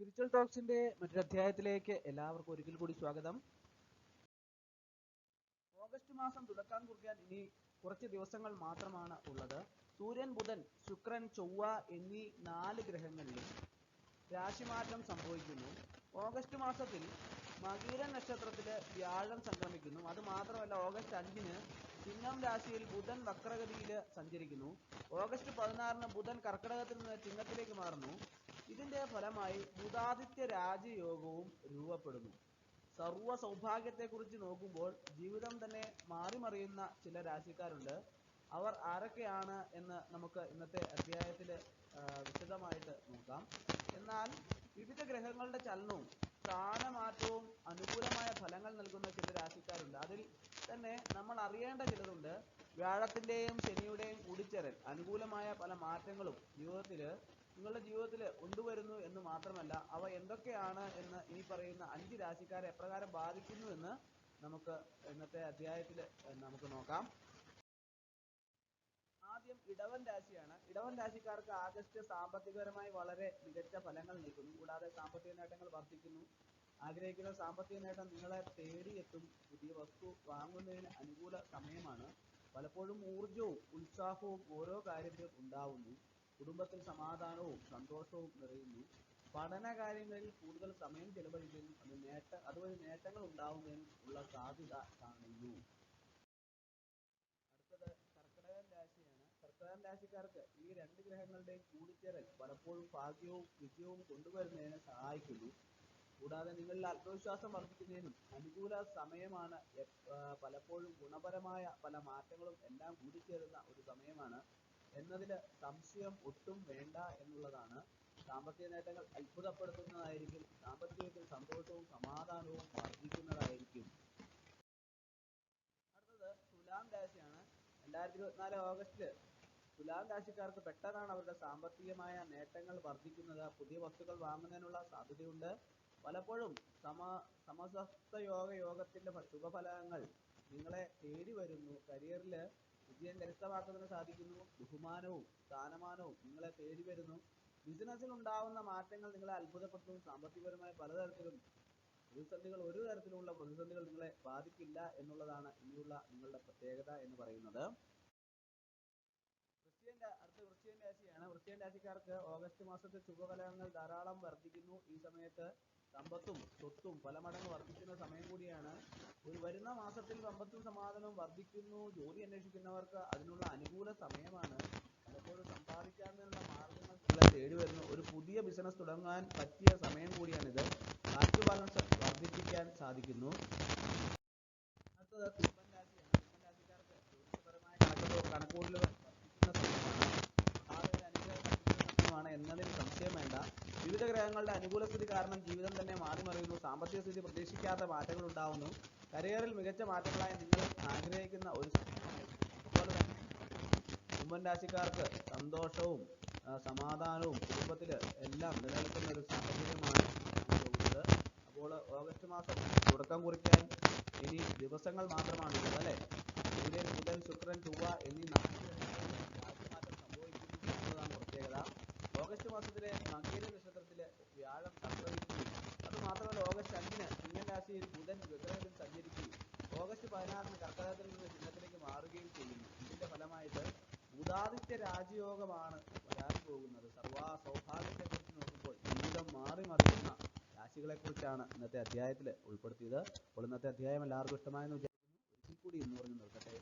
Spiritual ടോക്സിന്റെ മറ്റൊരു അധ്യായത്തിലേക്ക് എല്ലാവർക്കും ഒരിക്കൽ കൂടി സ്വാഗതം. ഓഗസ്റ്റ് മാസം തുടക്കം കുറിക്കാൻ ഇനി കുറച്ച് ദിവസങ്ങൾ മാത്രമാണ് ഉള്ളത്. സൂര്യൻ ബുധൻ ശുക്രൻ ചൊവ്വ എന്നീ നാല് ഗ്രഹങ്ങളിലും രാശിമാറ്റം സംഭവിക്കുന്നു. ഓഗസ്റ്റ് മാസത്തിൽ മകീര നക്ഷത്രത്തിൽ വ്യാഴം സംക്രമിക്കുന്നു. അത് മാത്രമല്ല ഓഗസ്റ്റ് അഞ്ചിന് ചിഹ്നം രാശിയിൽ ബുധൻ വക്രഗതിയിൽ സഞ്ചരിക്കുന്നു. ഓഗസ്റ്റ് പതിനാറിന് ബുധൻ കർക്കിടകത്തിൽ നിന്ന് ചിഹ്നത്തിലേക്ക് മാറുന്നു. ഇതിന്റെ ഫലമായി ബുധാദിത്യ രാജയോഗവും രൂപപ്പെടുന്നു. സർവ സൗഭാഗ്യത്തെക്കുറിച്ച് നോക്കുമ്പോൾ ജീവിതം തന്നെ മാറിമറിയുന്ന ചില രാശിക്കാരുണ്ട്. അവർ ആരൊക്കെയാണ് എന്ന് നമുക്ക് ഇന്നത്തെ അധ്യായത്തിൽ വിശദമായിട്ട് നോക്കാം. എന്നാൽ വിവിധ ഗ്രഹങ്ങളുടെ ചലനവും സ്ഥാനമാറ്റവും അനുകൂലമായ ഫലങ്ങൾ നൽകുന്ന ചില രാശിക്കാരുണ്ട്. അതിൽ തന്നെ നമ്മൾ അറിയേണ്ട ചിലതുണ്ട്. വ്യാഴത്തിന്റെയും ശനിയുടെയും കൂടിച്ചേരൽ അനുകൂലമായ പല മാറ്റങ്ങളും ജീവിതത്തിൽ നിങ്ങളുടെ ജീവിതത്തിൽ കൊണ്ടുവരുന്നു എന്ന് മാത്രമല്ല അവ എന്തൊക്കെയാണ് എന്ന് ഇനി പറയുന്ന അഞ്ച് രാശിക്കാരെ എപ്രകാരം ബാധിക്കുന്നു എന്ന് നമുക്ക് ഇന്നത്തെ അധ്യായത്തിൽ നമുക്ക് നോക്കാം. ആദ്യം ഇടവൻ രാശിയാണ്. ഇടവൻ രാശിക്കാർക്ക് ആഗസ്റ്റ് സാമ്പത്തികപരമായി വളരെ മികച്ച ഫലങ്ങൾ നൽകുന്നു. കൂടാതെ സാമ്പത്തിക നേട്ടങ്ങൾ വർദ്ധിക്കുന്നു. ആഗ്രഹിക്കുന്ന സാമ്പത്തിക നേട്ടം നിങ്ങളെ തേടിയെത്തും. പുതിയ വസ്തു വാങ്ങുന്നതിന് അനുകൂല സമയമാണ്. പലപ്പോഴും ഊർജവും ഉത്സാഹവും ഓരോ കാര്യത്തിലും ഉണ്ടാവുന്നു. കുടുംബത്തിൽ സമാധാനവും സന്തോഷവും നിറയുന്നു. പഠന കാര്യങ്ങളിൽ കൂടുതൽ സമയം ചെലവഴിക്കുന്നു. അത് നേട്ട അതുവഴി നേട്ടങ്ങൾ ഉണ്ടാവുന്നതിനും ഉള്ള സാധ്യത കാണുന്നു. അടുത്തത് കർക്കിടകൻ രാശിയാണ്. കർക്കിടകൻ രാശിക്കാർക്ക് ഈ രണ്ട് ഗ്രഹങ്ങളുടെയും കൂടിച്ചേരൽ പലപ്പോഴും ഭാഗ്യവും വിജയവും കൊണ്ടുവരുന്നതിന് സഹായിക്കുന്നു. കൂടാതെ നിങ്ങളിൽ ആത്മവിശ്വാസം വർദ്ധിക്കുന്നതിനും അനുകൂല സമയമാണ് പലപ്പോഴും ഗുണപരമായ പല മാറ്റങ്ങളും എല്ലാം കൂടിച്ചേരുന്ന ഒരു സമയമാണ്. എന്നതിൽ സംശയം ഒട്ടും വേണ്ട എന്നുള്ളതാണ്. സാമ്പത്തിക നേട്ടങ്ങൾ അത്ഭുതപ്പെടുത്തുന്നതായിരിക്കും സാമ്പത്തികത്തിൽ സന്തോഷവും സമാധാനവും വർദ്ധിക്കുന്നതായിരിക്കും. അടുത്തത് തുലാം രാശിയാണ്. രണ്ടായിരത്തി ഇരുപത്തിനാല് ഓഗസ്റ്റിൽ തുലാം രാശിക്കാർക്ക് പെട്ടെന്നാണ് അവരുടെ സാമ്പത്തികമായ നേട്ടങ്ങൾ വർദ്ധിക്കുന്നത്. പുതിയ വസ്തുക്കൾ വാങ്ങുന്നതിനുള്ള സാധ്യതയുണ്ട്. പലപ്പോഴും സമ സമസപ്ത യോഗ യോഗത്തിന്റെ ശുഭഫലങ്ങൾ നിങ്ങളെ തേടി വരുന്നു. കരിയറിൽ വിജയം കരസ്ഥമാക്കുന്നതിന് സാധിക്കുന്നു. ബഹുമാനവും സ്ഥാനമാനവും നിങ്ങളെ തേടി വരുന്നു. ബിസിനസ്സിൽ ഉണ്ടാവുന്ന മാറ്റങ്ങൾ നിങ്ങളെ അത്ഭുതപ്പെടുത്തുന്നു സാമ്പത്തികപരമായ പലതരത്തിലും പ്രതിസന്ധികൾ ഒരു തരത്തിലുള്ള പ്രതിസന്ധികൾ നിങ്ങളെ ബാധിക്കില്ല എന്നുള്ളതാണ് ഇനിയുള്ള നിങ്ങളുടെ പ്രത്യേകത എന്ന് പറയുന്നത്. വൃശ്ചികന്റെ അടുത്ത വൃശ്ചികൻ രാശിയാണ്. വൃശ്ചികൻ രാശിക്കാർക്ക് ഓഗസ്റ്റ് മാസത്തെ ശുഭഫലങ്ങൾ ധാരാളം വർദ്ധിക്കുന്നു. ഈ സമയത്ത് സമ്പത്തും സ്വത്തും പല മടങ്ങ് വർദ്ധിക്കുന്ന സമയം കൂടിയാണ്. ഒരു വരുന്ന മാസത്തിൽ സമ്പത്തും സമാധാനവും വർദ്ധിക്കുന്നു. ജോലി അന്വേഷിക്കുന്നവർക്ക് അതിനുള്ള അനുകൂല സമയമാണ്. പലപ്പോഴും സമ്പാദിക്കാനുള്ള മാർഗങ്ങൾ തേടി വരുന്നു. ഒരു പുതിയ ബിസിനസ് തുടങ്ങാൻ പറ്റിയ സമയം കൂടിയാണിത്. ബാലൻസ് വർദ്ധിപ്പിക്കാൻ സാധിക്കുന്നു. അടുത്തത് കുംഭൻ രാശിയാണ് കുംഭൻ രാശിക്കാർക്ക് ജ്യോതിഷപരമായ കണക്കുകൾ കണക്കൂട്ടലുകൾ വർദ്ധിക്കുന്ന സമയമാണ് ഭാവിയുടെ അനുഗ്രഹം വർദ്ധിക്കുന്ന സമയമാണ് എന്നതിൽ സംശയം വേണ്ട ഗ്രഹങ്ങളുടെ അനുകൂല സ്ഥിതി കാരണം ജീവിതം തന്നെ മാറി മറിയുന്നു. സാമ്പത്തിക സ്ഥിതി പ്രതീക്ഷിക്കാത്ത മാറ്റങ്ങൾ ഉണ്ടാവുന്നു. കരിയറിൽ മികച്ച മാറ്റങ്ങളായി നിങ്ങൾ ആഗ്രഹിക്കുന്ന ഒരു കുംഭൻ രാശിക്കാർക്ക് സന്തോഷവും സമാധാനവും കുടുംബത്തിൽ എല്ലാം നിലനിൽക്കുന്ന ഒരു സാഹചര്യമാണ് പോകുന്നത് അപ്പോൾ ഓഗസ്റ്റ് മാസം തുടക്കം കുറിക്കാൻ ഇനി ദിവസങ്ങൾ മാത്രമാണുള്ളത് അല്ലേ? സൂര്യൻ ബുധൻ ശുക്രൻ ചൊവ്വ എന്നീ നാല് രാശിമാറ്റം സംഭവിക്കുന്നു എന്നതാണ് പ്രത്യേകത ഓഗസ്റ്റ് മാസത്തിലെ മകീര നക്ഷത്രത്തിലെ വ്യാഴം സംക്രമിക്കുകയും അത് മാത്രമല്ല ഓഗസ്റ്റ് അഞ്ചിന് ചിങ്ങൻ രാശിയിൽ ബുധൻ വ്യഗ്രഹത്തിൽ സഞ്ചരിക്കുകയും ഓഗസ്റ്റ് പതിനാറിന് കർക്കടകത്തിൽ നിന്ന് ചിഹ്നത്തിലേക്ക് മാറുകയും ചെയ്യുന്നു. ഇതിന്റെ ഫലമായിട്ട് ബുധാദിത്യ രാജയോഗമാണ് വരാൻ പോകുന്നത്. സർവാ സൗഭാഗ്യത്തെക്കുറിച്ച് നോക്കുമ്പോൾ ജീവിതം മാറി മറിയുന്ന രാശികളെക്കുറിച്ചാണ് ഇന്നത്തെ അധ്യായത്തിൽ ഉൾപ്പെടുത്തിയത്. അപ്പോൾ ഇന്നത്തെ അധ്യായം എല്ലാവർക്കും ഇഷ്ടമായെന്ന് വിചാരിക്കുന്നു. ഒരിക്കൽ കൂടി എന്ന് പറഞ്ഞ് നിർത്തട്ടെ.